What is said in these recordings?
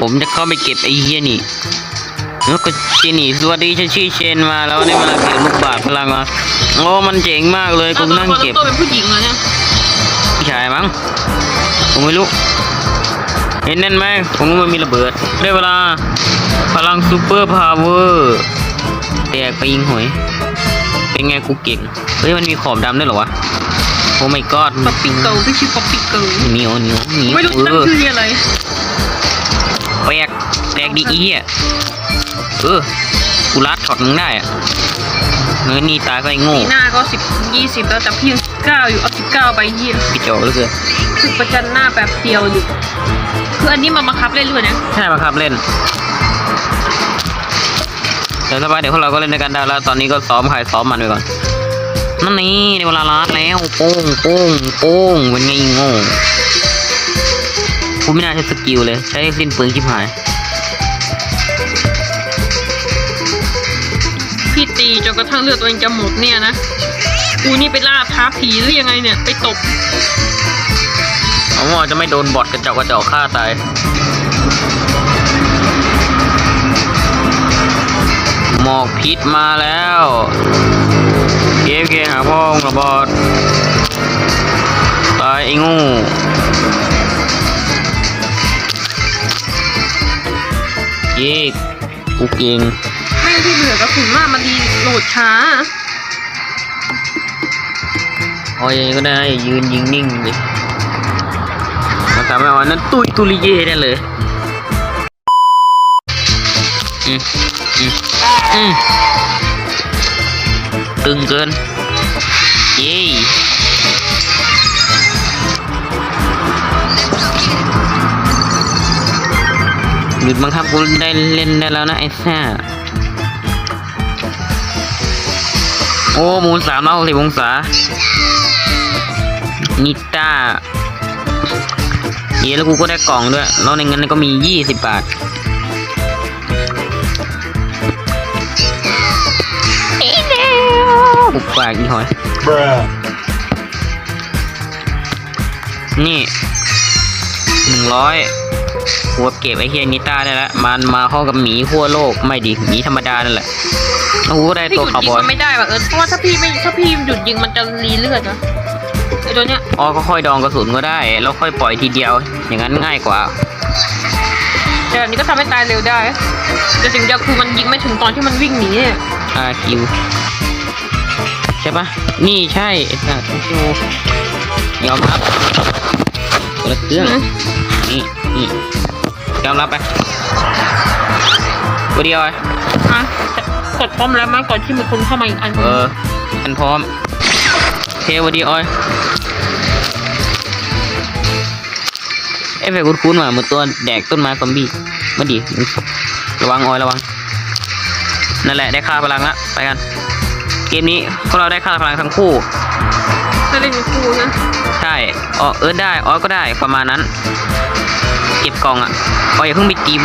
ผมจะเข้าไปเก็บไอ้เหี้ยนี่แล้วก็เจนี่สวัสดีฉันชื่อเชนมาแล้วได้มาเก็บลูกบาศก์พลังมาโอ้มันเจ๋งมากเลยกูนั่งเก็บตัวเป็นผู้หญิงเหรอเนี่ยผู้ชายมั้งผมไม่รู้เห็นนั่นไหมผมรู้มันมีระเบิดได้เวลาพลังซูเปอร์พาวเวอร์แตกไปยิงหอยเป็นไงกูเก่งเฮ้ยมันมีขอบดำด้วยเหรอวะโอ้ my god ป๊อปปี้เกิลพี่ชื่อป๊อปปี้เกิลเหนียวเหนียวเหนียวไม่รู้เอตั้งอชื่ออะไร แตกแตกดีอีเหี้ยเออกูรัดช็อตมึงได้อะเงินนี่ตายก็ไอ้โง่ปีหน้าก็สิบยี่สิบแล้วแต่พี่ยังเก้าอยู่เอาสิบเก้าไปเยี่ยพี่โจเหลือเกินคือประจันหน้าแบบเดียวอยู่ คืออันนี้มันบังคับเล่นเลยนะใช่มาครับเล่นเดี๋ยวสบายเดี๋ยวพวกเราก็เล่นด้วยกันได้แล้ว ตอนนี้ก็ซ้อมใครซ้อมมันไปก่อน นั่นนี่ในเวลารัดแล้วโป้งโป้งโป้งเป็นไงอีโง่ กูไม่น่าใช้สกิลเลย ใช้สิ้นเปลืองชิบหาย พี่ตีจนกระทั่งเลือดตัวเองจะหมดเนี่ยนะ กูนี่ไปล่าท้าผีหรือยังไงเนี่ย ไปตบผมว่าจะไม่โดนบอทกระจอกกระจอกฆ่าตายหมอกพิษมาแล้วเกมเกมหาพ่องระบอด ตายไอ้งู เย้กูเก่งแม่งที่เหลือกระสุนมากมันดีโหลดช้าเอาอย่างนี้ก็ได้อย่ายืนยิงนิ่งเลยมาทำให้เอาอันนั้นตุยตุลิเย่ได้เลยอืมอืมอืมตึงเกิน ยุดบังคับกูได้เล่นได้แล้วนะไอ้แซ่าโอ้หมูสามร้อยหกสิบองศา นิต้าเย้แล้วกูก็ได้กล่องด้วย แล้วในเงินก็มียี่สิบบาทอุปปากอีหอย Bruh. นี่หนึ่งร้อย หัวเก็บไอ้เฮียนิต้าได้แล้วมันมาเข้ากับหมีขั้วโลกไม่ดิหมีธรรมดานั่นแหละแล้วกูก็ได้พี่ตัวหยุดคาร์ยิบงอยมันไม่ได้ว่ะเออเพราะว่าถ้าพี่ไม่ถ้าพี่หยุดยิงมันจะรีเลือดนะไอตัวเนี้ยอ๋อก็ค่อยดองกระสุนก็ได้ แล้วค่อยปล่อยทีเดียว อย่างนั้นง่ายกว่า แต่อันนี้ก็ทำให้ตายเร็วได้ แต่สิ่งเดียวคือมันยิงไม่ถึงตอนที่มันวิ่งหนีเนี่ยอาคิวใช่ปะนี่ใช่ไอ้สัตว์คิวยอมรับคนละเครื่องนะนี่นี่ย อมรับไปตัวเดียวไอ้อะกดพร้อมแล้วมั้งก่อนที่มีคนเข้ามาอีกอันเออ อันพร้อมเทวดีออยเอฟเฟกต์คุ้นๆมาเหมือนตัวแดกต้นไม้ซอมบี้มาดิระวังออยระวัง นั่นแหละได้ค่าพลังละไปกัน เกมนี้พวกเราได้ค่าพลังทั้งคู่ถ้าเล่นกับครูนะ ใช่อ๋อเออได้อ๋อก็ได้ประมาณนั้นเก็ บกล่องอะอ๋ออย่าเพิ่งไปตีม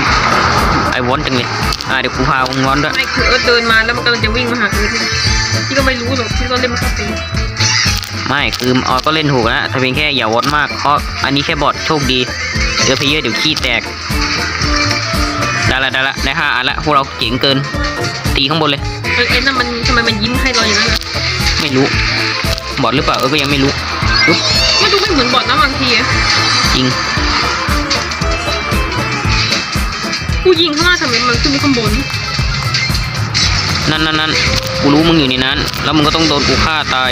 ไอ้วอนจังเลยอ่าเดี๋ยวกูพาวงวอนด้วยไม่คือเออเดินมาแล้วมันกำลังจะวิ่งมาหาเออพี่ก็ไม่รู้หรอกพี่ก็เล่นมาสักทีไม่คืออ๋อก็เล่นถูกนะแต่เพียงแค่อย่าวอนมากเพราะอันนี้แค่บอทโชคดีเจอเพลเยอร์เดี๋ยวขี้แตกได้ละได้ละได้ห้าอันละพวกเราเก่งเกิน ตีข้างบนเลยเออเอ็นน่ะมันทำไมมันยิ้มให้เราอย่างนั้นล่ะไม่รู้บอทหรือเปล่าเออก็ยังไม่รู้อุ๊ยมันดูไม่เหมือนบอทนะบางทีอะจริง กูยิงข้างล่างทำไมมันขึ้นไปข้างบน นั่นนั่นนั่นกูรู้มึงอยู่ในนั้น แล้วมึงก็ต้องโดนกูฆ่าตาย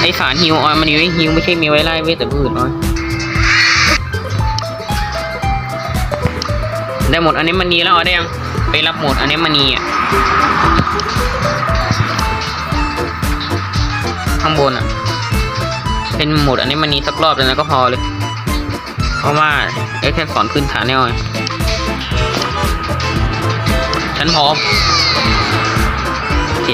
ไอสารฮิวออยมันมีไว้ฮิวไม่ใช่มีไว้ไล่เวทแต่พืชออยได้หมดอันนี้มันนีแล้วออยได้ยังไปรับหมดอันนี้มันนีอะข้างบนอะ เป็นหมดอันนี้มันนีสักรอบแล้วนะก็พอเลย เพราะว่าไอ้แค่สอนขึ้นฐานแน่ออย ฉันพร้อมโอเค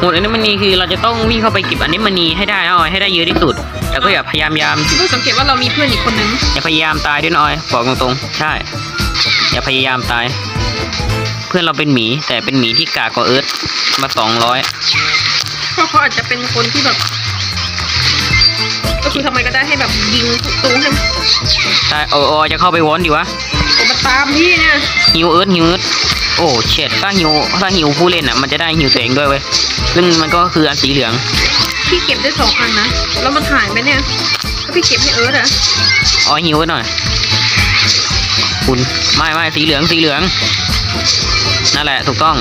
หมดอันนี้มันนีคือเราจะต้องวิ่งเข้าไปเก็บอันนี้มันนีให้ได้นะออยให้ได้เยอะที่สุดแต่ก็อย่าพยายามยามรู้สังเกตว่าเรามีเพื่อนอีกคนนึงอย่าพยายามตายด้วยนะออยบอกตรงๆ ใช่ อย่าพยายามตาย เพื่อนเราเป็นหมีแต่เป็นหมีที่กากกว่าเอิร์ธมาสองร้อยเพราะเขาอาจจะเป็นคนที่แบบเออ คือทำไมก็ได้ให้แบบยิงตูให้มันใช่เออเออจะเข้าไปวอนดีวะผมมาตามพี่เนี่ยฮิวเอิร์ธฮิวเอิร์ธโอ้เช็ดถ้าฮิวถ้าฮิวผู้เล่นอะมันจะได้ฮิวตัวเองด้วยเว้ยซึ่งมันก็คืออันสีเหลืองพี่เก็บได้สองอันนะแล้วมันหายไปเนี่ยถ้าพี่เก็บให้เอิร์ธอะอ๋อฮิวไว้หน่อยคุณไม่ไม่สีเหลืองสีเหลืองนั่นแหละถูกต้อง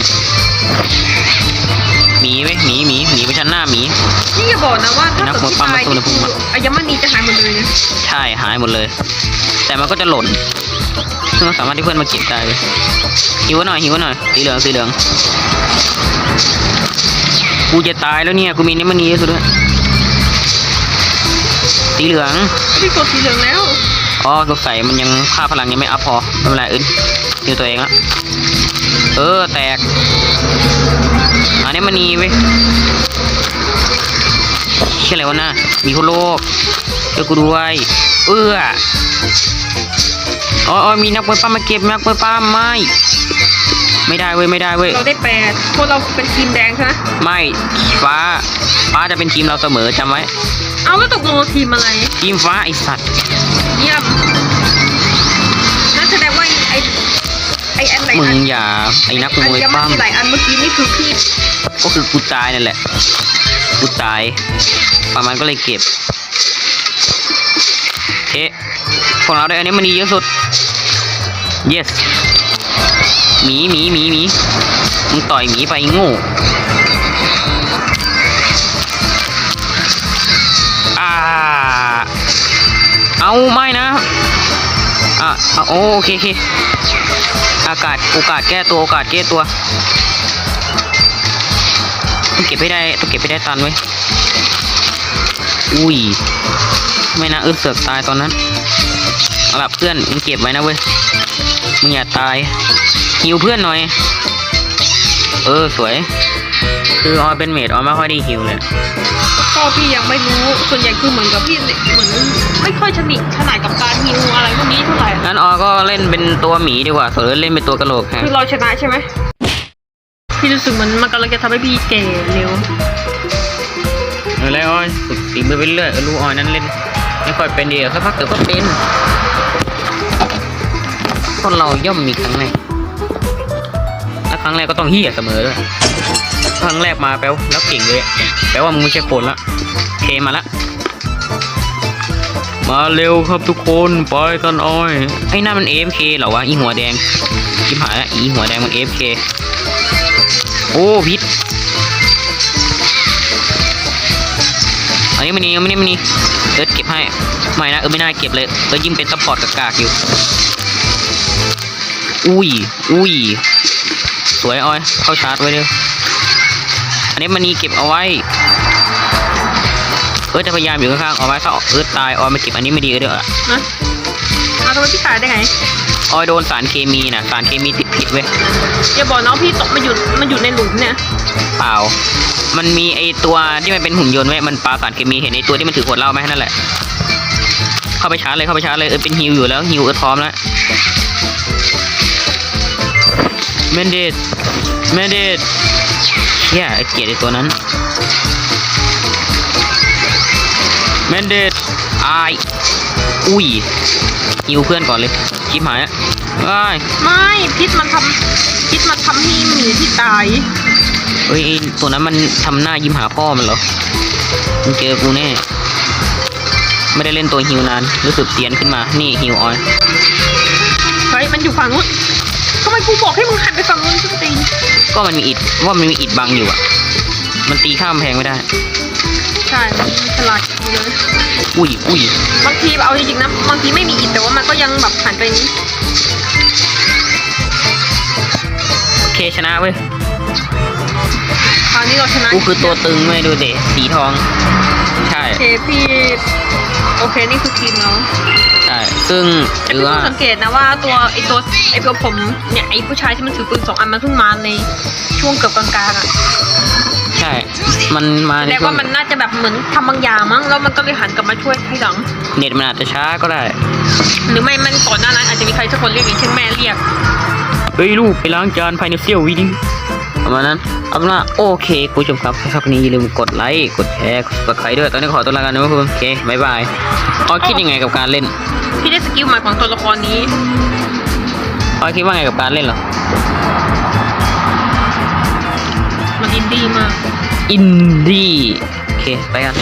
บอกนะว่าถ้านักเกิดมวยพี่ปั้มตายมาสู้นี่นะผมคืออะอายมณีจะหายหมดเลยนะใช่หายหมดเลย แต่มันก็จะหล่นซึ่งมันสามารถที่เพื่อนมาเก็บได้เลยหิวไว้หน่อยหิวไว้หน่อยสีเหลืองสีเหลืองกูจะตายแล้วเนี่ยกูมีนิมมันนี้สุดด้วยสีเหลืองพี่กดสีเหลืองแล้วอ๋อสงสัยมันยังค่าพลังยังไม่อัพพอไม่เป็นไรอื่นอยู่ตัวเองละเออแตกอันนี้มันนีเว้ย ชื่ออะไรวะน่ะมีคนโลกเดี๋ยวกูด้วย เอื้ออ๋ออ๋อมีนักมวยปั้มมาเก็บนักมวยปั้มไม่ ไม่ได้เว้ยไม่ได้เว้ยเราได้แปดพวกเราเป็นทีมแดงใช่ไหมไม่ฟ้าฟ้าจะเป็นทีมเราเสมอจำไว้ เอาแล้วตกลงเราทีมอะไร ทีมฟ้าไอสัตว์เยี่ยม อ้อันไหนมึอังนอย่าไอ้นักมอัวยญมปั้มณีหลายอันเมื่อกี้นี่คือพี่ก็คือกูตายนั่นแหละ กูตายประมาณก็เลยเก็บ เอ๊ะ ของเราได้อันนี้มันดีเยอะสุด yes หมีหมีหมีหมีมึงต่อยหมีไปไอ้โง่อ่าเอาไม่นะ อะอะโอโอเคโอเค อากาศโอกาสแก้ตัวโอกาสแก้ตัวต้องเก็บให้ได้ต้องเก็บให้ได้ตันไว้อุ้ยไม่นะอึดเสือกตายตอนนั้นเอาละเพื่อนมึงเก็บไว้นะเว้ยมึงอย่าตายฮิวเพื่อนหน่อย เออสวย คือออยเป็นเมดออยไม่ค่อยได้ฮิวเลย พ่อพี่ยังไม่รู้ส่วนใหญ่คือเหมือนกับพี่เนี่ยเหมือนไม่ค่อยชนิดขนาดกับการฮิวอะไรพวกนี้เท่าไหร่งั้นออยก็เล่นเป็นตัวหมีดีกว่าส่วนเอิร์ธเล่นเป็นตัวกระโหลกแทนคือเราชนะใช่ไหมพี่รู้สึกเหมือนมันกำลังจะทำให้พี่เก่เร็วเออแล้วออยฝึกฝีมือไปเรื่อยเออรู้ออยนั้นเล่นไม่ค่อยเป็นดีสักพักเดี๋ยวก็เป็นคนเราย่อมมีครั้งแรกและครั้งแรกก็ต้องเฮี้ยเสมอด้วย ครั้งแรกมาแปลวแล้วเก่งเลย แปลว่ามึงไม่ใช่คนละเคมาละมาเร็วครับทุกคนไปกันอ้อยไอ้นั่นมัน AFK เคหรอวะอีหัวแดงชิบหายละอีหัวแดงมัน AFK โอ้พิษอันนี้มันนี่อันนี้มันนี่เอิร์ธเก็บให้ไม่นะเออไม่น่าเก็บเลยเอิร์ธยิ่งเป็นซัพพอร์ตกากๆอยู่อุ้ยอุ้ยสวยอ้อยเข้าชาร์จไว้เลย อันนี้มันนี่เก็บเอาไว้ เอิร์ธจะพยายามอยู่ข้างๆเอาไว้ถ้าเอิร์ธตายออยมาเก็บอันนี้ไม่ดีก็เด้อนะเอาทำไมพี่ตายได้ไงออยโดนสารเคมีนะสารเคมีติดพิษเว้ยอย่าบอกน้องพี่ตกมาอยู่มันอยู่ในหลุมเนี่ยเปล่า มันมีไอตัวที่มันเป็นหุ่นยนต์เว้ยมันปาสารเคมีเห็นไอตัวที่มันถือขวดเหล้าไหมนั่นแหละ เข้าไปชาร์จเลยเข้าไปชาร์จเลยเอิร์ธเป็นฮิวอยู่แล้วฮิวเอิร์ธพร้อมแล้วเมนเดสเมนเดส เฮียไอเกลียดไอตัวนั้นเมนเดสไอายอุ้ยฮิวเพื่อนก่อนเลยชิบหายอะไอ้ยไม่พิษมันทำพิษมันทำให้หมีที่ตายเฮ้ยไอ้ตัวนั้นมันทำหน้ายิ้มหาพ่อมันเหรอมึงเจอกูแน่ไม่ได้เล่นตัวฮิวนานรู้สึกเสียนขึ้นมา นี่ฮิวออยเฮ้ยมันอยู่ฝั่งนู้น ทำไมกูบอกให้มึงหันไปฝั่งนู้นส้นตีนก็มันมีอิดว่ามันมีอิดบังอยู่อะ มันตีข้ามแพงไม่ได้ ใช่มันฉลาดเลยอุ้ยอุ้ยบางทีเอาจริงๆนะบางทีไม่มีอิฐแต่ว่ามันก็ยังแบบหันไปนี้โอเคชนะเว้ยคราวนี้เราชนะกูคือตัวตึงเว้ยดูเดสีทองใช่ โอเคพี่โอเคนี่คือทีมเราใช่ซึ่งแต่ถือพี่ว่าเพิ่งสังเกตนะว่าตัวไอตัวไอตัวผมเนี่ยไอผู้ชายที่มันถือปืนสองอันมันเพิ่งมาในช่วงเกือบกลางๆอะใช่ มันมาแสในดงช่วว่างมันน่าจะแบบเหมือนทำบางอย่างมั้งแล้วมันก็เลยหันกลับมาช่วยทีหลัง เน็ตมันอาจจะช้าก็ได้ หรือไม่มันก่อนหน้านั้นอาจจะมีใครสักคนเรียกอย่างเช่นแม่เรียกเฮ้ยลูกไปล้างจานภายในเสี้ยววิดี ประมาณนั้นเอาเป็นว่าโอเคคุณผู้ชมครับถ้าชอบคลิปนี้อย่าลืมกดไลค์กดแชร์กด subscribe ด้วยตอนนี้ขอตัวลากันนะคุณโอเคบายบายออยคิดยังไงกับการเล่นพี่ได้สกิลใหม่ของตัวละครนี้ออยคิดว่าไงกับการเล่นเหรอมันอินดี้มากอินดี้โอเคไปกัน